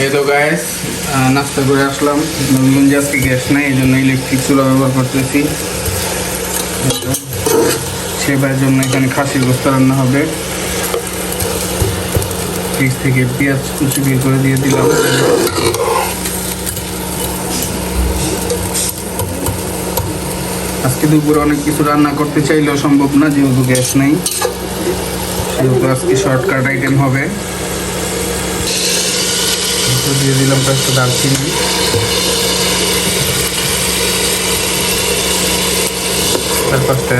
এই তো গ্যাস নাস্তা করে আসলাম। নবীগঞ্জে আজকে গ্যাস নাই, এই জন্য ইলেকট্রিক চুলা ব্যবহার করতেছি। সেবার জন্য এখানে খাসির গোস্ত রান্না হবে। ফ্রিজ থেকে পেঁয়াজ কুচি বের করে দিয়ে দিলাম। আজকে দুপুরে অনেক কিছু রান্না করতে চাইলেও সম্ভব না, যেহেতু গ্যাস নেই। সেহেতু আজকে শর্টকাট আইটেম হবে। তো দিয়ে দিলাম পাঁচটা দারচিনি। চার পাঁচটা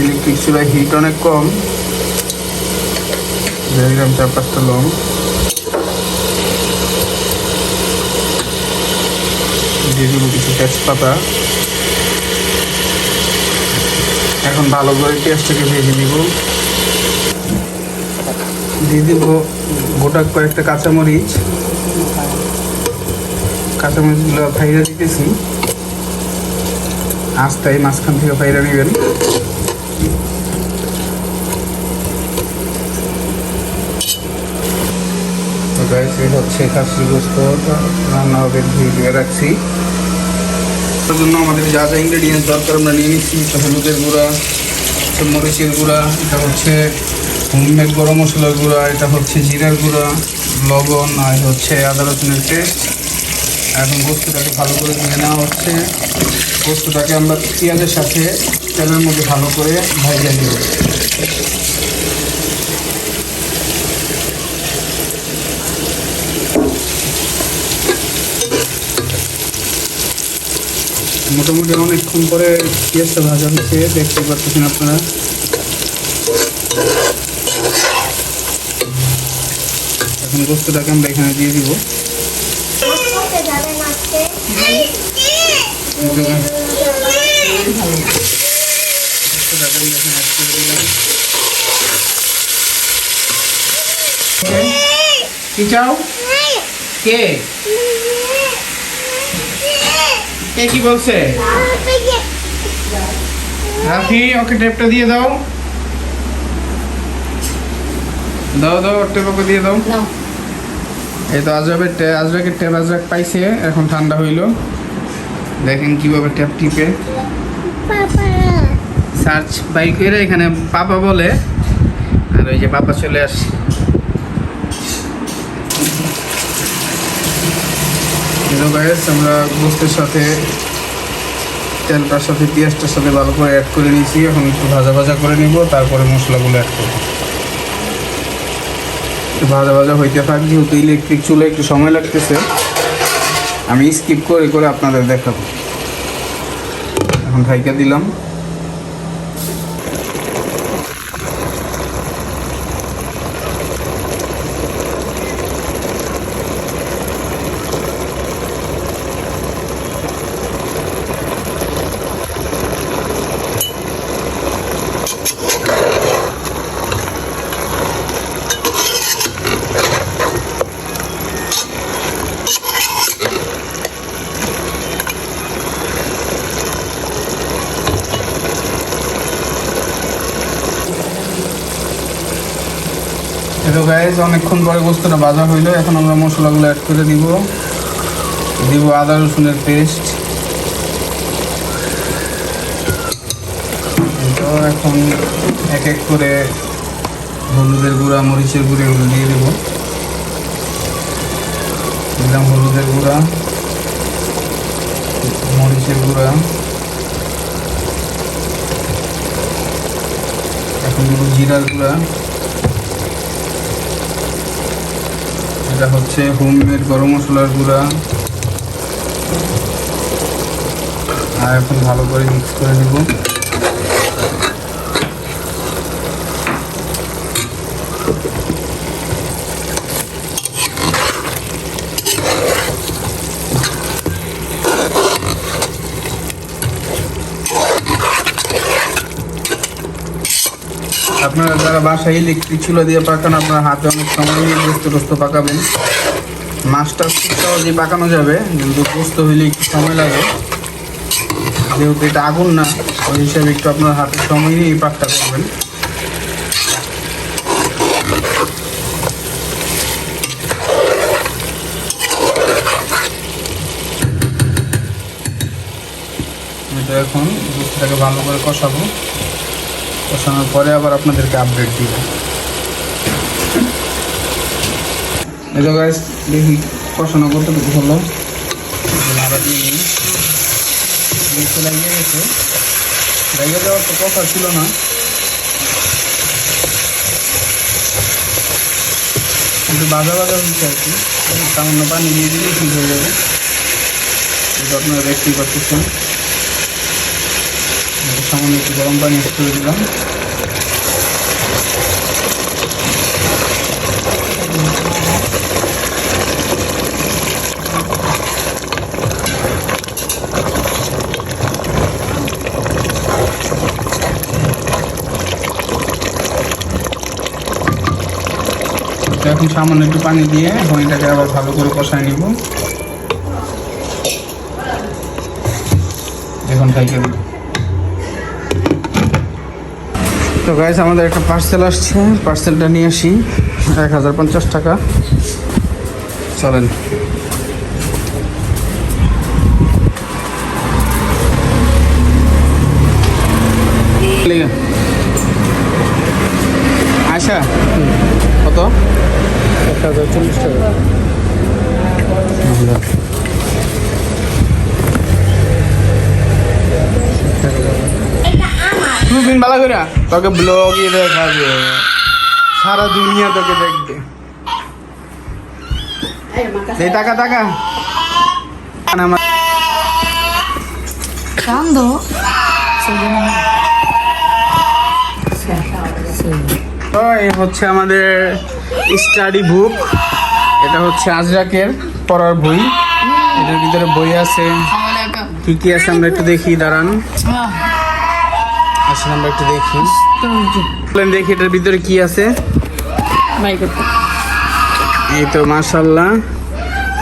ইলেকট্রিক চুলায় হিট অনেক কম। দিয়ে দিলাম চার পাঁচটা লং দিয়ে দিব কিছু তেজপাতা। এখন ভালো করে পেঁয়াজটাকে ভেজে নিব। দিয়ে দিব গোটা কয়েকটা কাঁচামরিচ। কাঁচামরিচগুলো ফাইরা দিতেছি। আস্তায় মাঝখান থেকে ফাইরা নেবেন। হচ্ছে খাসির গোস্ত। রান্না হবে ধুয়ে রাখছি। তার জন্য আমাদের যা যা ইনগ্রেডিয়েন্টস দরকার আমরা নিয়ে নিচ্ছি হলুদের গুঁড়া মরিচের গুঁড়া, এটা হচ্ছে হোমমেড গরম মশলার গুঁড়া, এটা হচ্ছে জিরার গুঁড়া, লবণ আর হচ্ছে আদা রসুনের পেস্ট। এখন গোস্তটাকে ভালো করে ধুয়ে নেওয়া হচ্ছে। গোস্তটাকে আমরা পেঁয়াজের সাথে তেলের মধ্যে ভালো করে ভাজিয়ে নেব। মোটামুটি অনেকক্ষণ পরে পেঁয়াজটা ভাজা হচ্ছে দেখতে পাচ্ছেন আপনারা। এখন গোস্তটাকে আমরা এখানে দিয়ে দিব। কি চাও? কে? কে কি বলছে? রাফি ওকে টেপটা দিয়ে দাও। দাও দাও ওর টেপ ওকে দিয়ে দাও। এই তো আজরাবের টে- আজরাকের ট্যাপ আজরাক পাইছে এখন ঠান্ডা হইল। দেখেন কীভাবে ট্যাপ টিপে। সার্চ বাই করে এখানে পাপা বলে। আর ওই যে পাপা চলে আসছে হ্যালো গাইস আমরা গোস্তের সাথে তেলটার সাথে, পেঁয়াজটার সাথে ভালো করে অ্যাড করে নিয়েছি। এখন একটু ভাজা ভাজা করে নিব, তারপরে মশলাগুলো অ্যাড করব। একটু ভাজা ভাজা হইতে থাক, যেহেতু ইলেকট্রিক চুলে একটু সময় লাগতেছে। আমি স্কিপ করে করে আপনাদের দেখাবো। এখন ঢাইকা দিলাম হ্যালো গাইজ অনেকক্ষণ পরে গোস্তটা ভাজা হইল, এখন আমরা মশলাগুলো অ্যাড করে দিব। দিব আদা রসুনের পেস্ট এখন এক এক করে হলুদের গুঁড়া, মরিচের গুঁড়ো এগুলো দিয়ে দেবো। দিলাম হলুদের গুঁড়া, মরিচের গুঁড়া। এখন দেবো জিরার গুঁড়া। এটা হচ্ছে হোমমেড গরম মশলার গুঁড়া। আর এখন ভালো করে মিক্স করে নেব আপনারা যারা বাসায় ইলেকট্রিক চুলা দিয়ে পাকান, আপনার হাতে অনেক সময় গোস্ত টোস্ত পাকাবেন। মাছটা খুব সহজেই পাকানো যাবে, কিন্তু গোস্ত হইলে একটু সময় লাগে। যেহেতু এটা আগুন না, ওই হিসাবে একটু আপনার হাতের সময় নিয়ে পাকটা করবেন। এটা এখন দুধটাকে ভালো করে কষাবো। কষানোর পরে আবার আপনাদেরকে আপডেট দিব। তো গাইস দেখি কষানো করতে হলো নাড়া দিয়ে নিই। গেছে। লাগিয়ে দেওয়ার তো কথা ছিল না। একটু বাজা বাজা হচ্ছে আর কি। সামান্য পানি দিয়ে দিলে ঠিক হয়ে যাবে। আপনারা দেখতেই পাচ্ছেন। সামান্য একটু গরম পানি করে দিলাম। এখন সামান্য একটু পানি দিয়ে হইটাকে আবার ভালো করে কষায় নিব। এখন খাইকে দিই তো গাইস আমাদের একটা পার্সেল আসছে। পার্সেলটা নিয়ে আসি। এক হাজার পঞ্চাশ টাকা। চলেন। আয়শা কত? এক হাজার চল্লিশ টাকা। তুই ভালো করে। তোকে ব্লগে দেখাবে। সারা দুনিয়া তোকে দেখবে। এই টাকা টাকা। কান্দ। তো এই হচ্ছে আমাদের স্টাডি বুক এটা হচ্ছে আজরাকের পড়ার বই। এটার ভিতরে বই আছে। কি কি আছে? আমরা একটু দেখি দাঁড়ান। আসলে আমরা একটু দেখি। বলেন দেখি এটার ভিতরে কি আছে। এই তো মাশাল্লাহ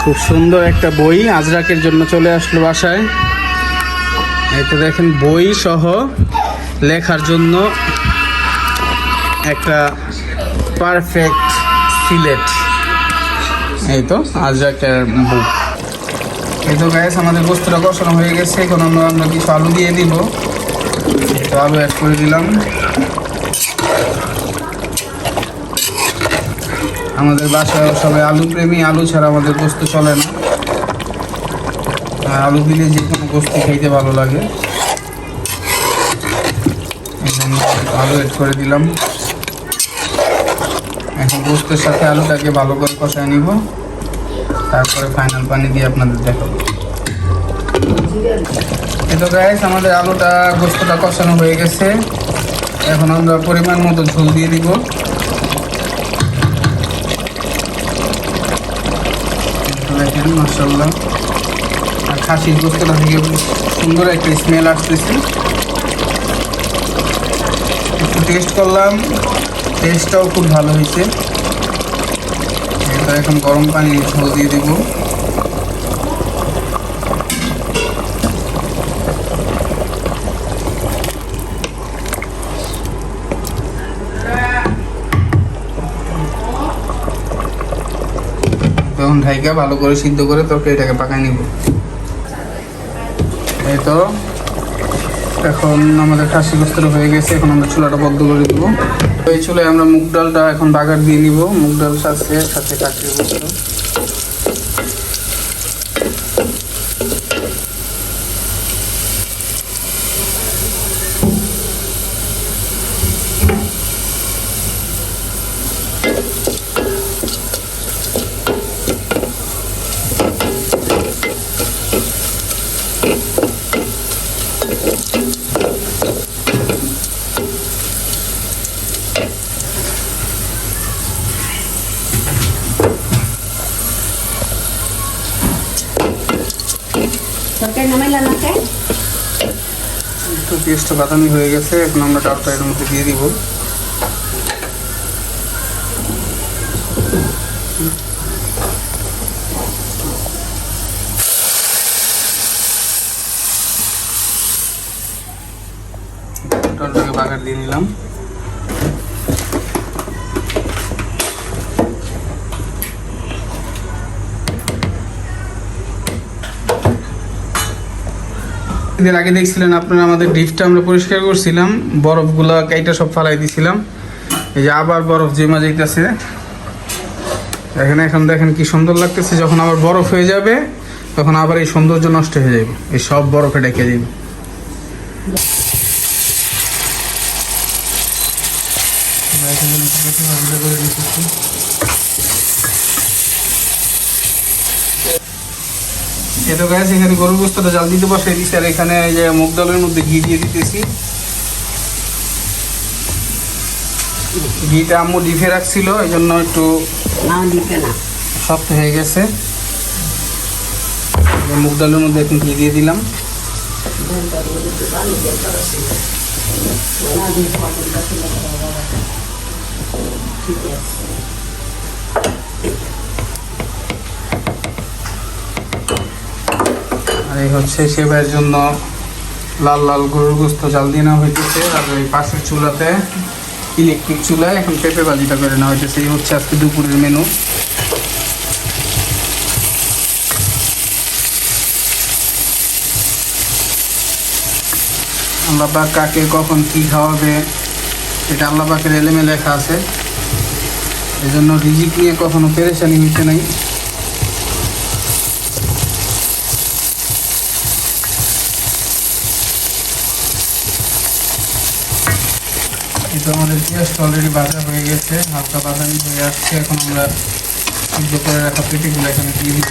খুব সুন্দর একটা বই। আজরাকের জন্য চলে আসলো বাসায়। এই তো দেখেন বই সহ লেখার জন্য একটা পারফেক্ট সিলেট। এই তো আজরাকের বুক। এই তো গ্যাস আমাদের বস্তুটা কষানো হয়ে গেছে। এখন আমরা আমরা কিছু আলু দিয়ে দিব। তো আলু অ্যাড করে দিলাম। আমাদের বাসায় সবাই আলু প্রেমী, আলু ছাড়া আমাদের গোস্ত চলে না। আলু দিলে যে কোনো গোস্ত খাইতে ভালো লাগে। আলু অ্যাড করে দিলাম। এখন গোস্তের সাথে আলুটাকে ভালো করে কষায় নিব। তারপরে ফাইনাল পানি দিয়ে আপনাদের দেখাবো। এতো গ্যাস আমাদের আলুটা গোস্তটা কষানো হয়ে গেছে। এখন আমরা পরিমাণ মতো ঝোল দিয়ে দিব। দেখেন মাসাল্লাহ আর খাসির গোস্তটা থেকে সুন্দর একটা স্মেল আসতেছে। একটু টেস্ট করলাম। টেস্টটাও খুব ভালো হয়েছে। এটা এখন গরম পানি ঝোল দিয়ে দেব। তখন ঢাইকা, ভালো করে সিদ্ধ করে তরকারিটাকে পাকায় নিব। এই তো, এখন আমাদের খাসি গোস্তর হয়ে গেছে, এখন আমরা চুলাটা বদ্ধ করে দিব। এই চুলায় আমরা মুগ ডালটা এখন বাগার দিয়ে নিব। মুগ ডাল সাথে সাথে খাসি গোস্ত একটু বাদামি হয়ে গেছে, এখন আমরা ডালটা এর মধ্যে দিয়ে দিব। ডালটাকে বাগার দিয়ে নিলাম। এর আগে দেখছিলেন আপনারা আমাদের ডিপটা, আমরা পরিষ্কার করছিলাম, বরফগুলো কাইটা সব ফালাই দিছিলাম। এই যে আবার বরফ জমা যাইতেছে। এখানে এখন দেখেন কি সুন্দর লাগতেছে, যখন আবার বরফ হয়ে যাবে, তখন আবার এই সৌন্দর্য নষ্ট হয়ে যাবে এই সব বরফে ডেকে যাবে এটা গাছ এখানে গরুর গোস্তটা জাল দিতে বসাই দিচ্ছি আর এখানে এই যে মুগ ডালের মধ্যে ঘি দিয়ে দিতেছি। ঘিটা আম্মু ডিফে রাখছিল এই জন্য একটু শক্ত হয়ে গেছে। মুগ ডালের মধ্যে এখন ঘি দিয়ে দিলাম। আর এই হচ্ছে সেবার জন্য লাল লাল গরুর গোস্ত জাল দিয়ে নেওয়া হইতেছে। আর ওই পাশের চুলাতে ইলেকট্রিক চুলায় এখন পেঁপে ভাজিটা করে নেওয়া হইতেছে। এই হচ্ছে আজকে দুপুরের মেনু। আল্লাহ পাক কাকে কখন কি খাওয়াবে, এটা আল্লাহ পাকের এলেমে লেখা আছে। এই জন্য রিজিক নিয়ে কখনো পেরেশানি হইতে নাই। কিন্তু আমাদের পেঁয়াজটা অলরেডি বাজা হয়ে গেছে, হালকা বাদামি হয়ে আসছে। এখন আমরা সিদ্ধ করে রাখা পেটিগুলো এখানে দিয়ে দিব।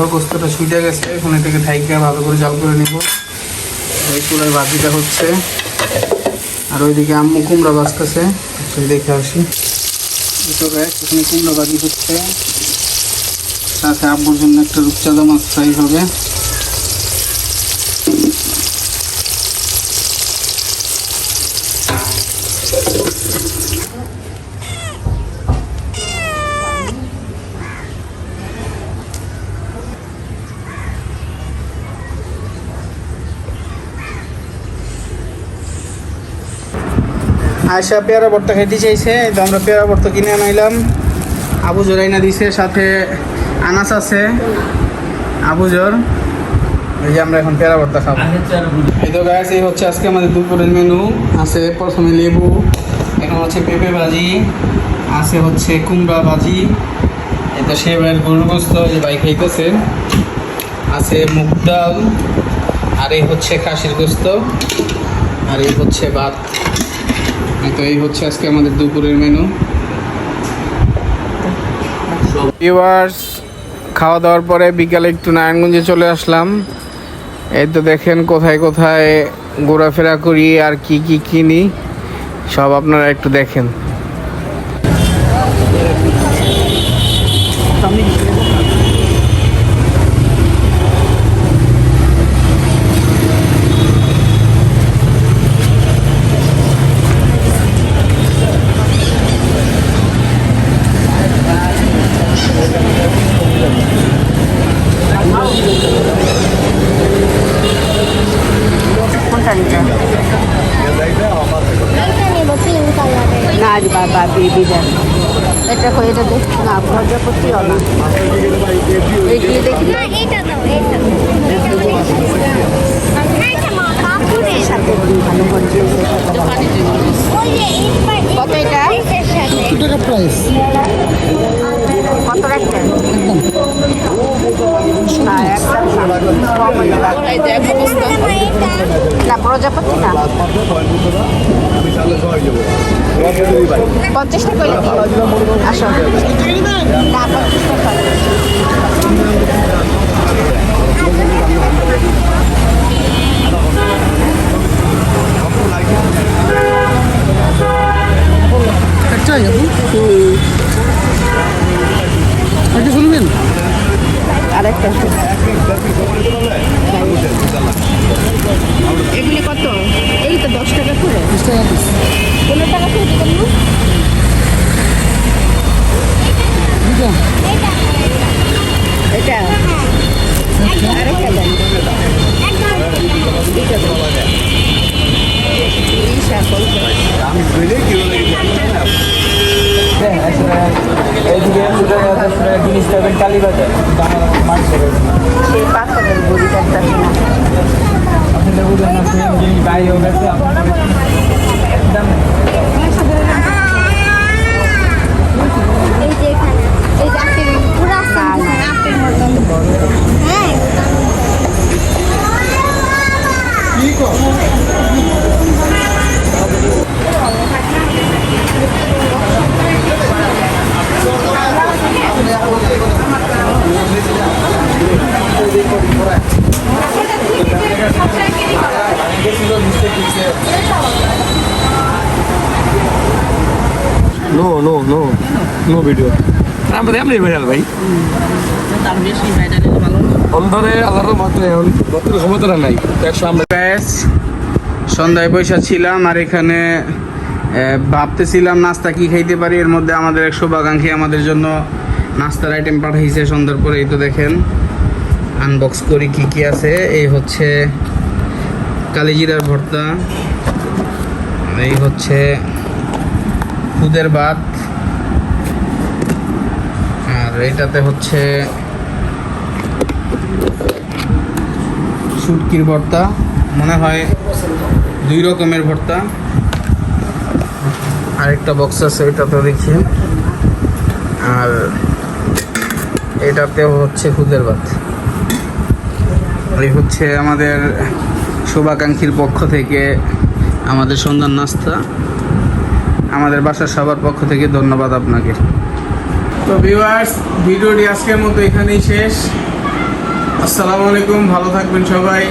ধর গোস্তটা শুইতে গেছে এখন এটাকে থাইকে ভালো করে জাল করে নিব। এই চুলায় বাজিটা হচ্ছে। আর ওইদিকে আম্মু কুমড়া বাজতেছে সেই দেখে আসি। এখানে কুমড়া বাজি হচ্ছে। সাথে আব্বুর জন্য একটা রূপচাঁদা মাছ ফ্রাই হবে। আয়সা পেয়ারা ভর্তা খাইতে চাইছে তো আমরা পেয়ারা ভর্তা কিনে আনাইলাম। আবু জোরাইনা দিছে, সাথে আনাস আছে। আবু জোর, এই যে আমরা এখন পেয়ারা ভর্তা খাব। এই তো গাছ এই হচ্ছে আজকে আমাদের দুপুরের মেনু আছে প্রথমে লেবু, এখন হচ্ছে পেঁপে ভাজি, আছে হচ্ছে কুমড়া ভাজি। এই তো সেবার গরুর গোস্ত যে ভাই খাইতেছে। আছে মুগ ডাল, আর এই হচ্ছে খাসির গোস্ত, আর এই হচ্ছে ভাত। তো এই হচ্ছে আজকে আমাদের দুপুরের মেনু ভিউয়ার্স খাওয়া দাওয়ার পরে বিকালে একটু নারায়ণগঞ্জে চলে আসলাম। এই তো দেখেন কোথায় কোথায় ঘোরাফেরা করি আর কি কি কিনি, সব আপনারা একটু দেখেন। না বাবা বেবি দেন এটা হয়ে যাবে না প্রজাপতিও না এইগুলি দেখি না এটা দাও এটা সাথে। ভালো করে দিয়েছে ওই যে এইবার কত এটা? এর সাথে। কত রাখবেন না প্রজাপতি না। টাকা আসো টাকা একটাই আপু? একটা শুনবেন আরেকটা। এগুলি কত? এই তো দশ টাকা করে। পনেরো টাকা করে দিবেন এটা? আরেকটা দেন। আপনাদের বাইরেও গেছে আপনার একদম ভাইরাল ভাই। তার বেশি ভাইরাল ভালো অন্ধরে আল্লাহর মাত্র এখন বর্তমানে ক্ষমতা নাই একশো আমরা সন্ধ্যায় পয়সা ছিলাম আর এখানে ভাবতেছিলাম নাস্তা কি খাইতে পারি এর মধ্যে আমাদের এক শুভাকাঙ্ক্ষী আমাদের জন্য নাস্তার আইটেম পাঠাইছে সন্ধ্যার পরে এই তো দেখেন। আনবক্স করি কি কি আছে এই হচ্ছে কালিজিরার ভর্তা এই হচ্ছে খুদের ভাত। আর এইটাতে হচ্ছে শুটকির ভর্তা, মনে হয় দুই রকমের ভর্তা। আরেকটা বক্স আছে এটাতে দেখি। আর এটাতেও হচ্ছে খুদের ভাত। এই হচ্ছে আমাদের শুভাকাঙ্ক্ষীর পক্ষ থেকে আমাদের সন্ধ্যার নাস্তা। আমাদের বাসার সবার পক্ষ থেকে ধন্যবাদ আপনাকে। তো ভিউয়ার্স ভিডিওটি আজকের মতো এখানেই শেষ। আসসালামু আলাইকুম ভালো থাকবেন সবাই।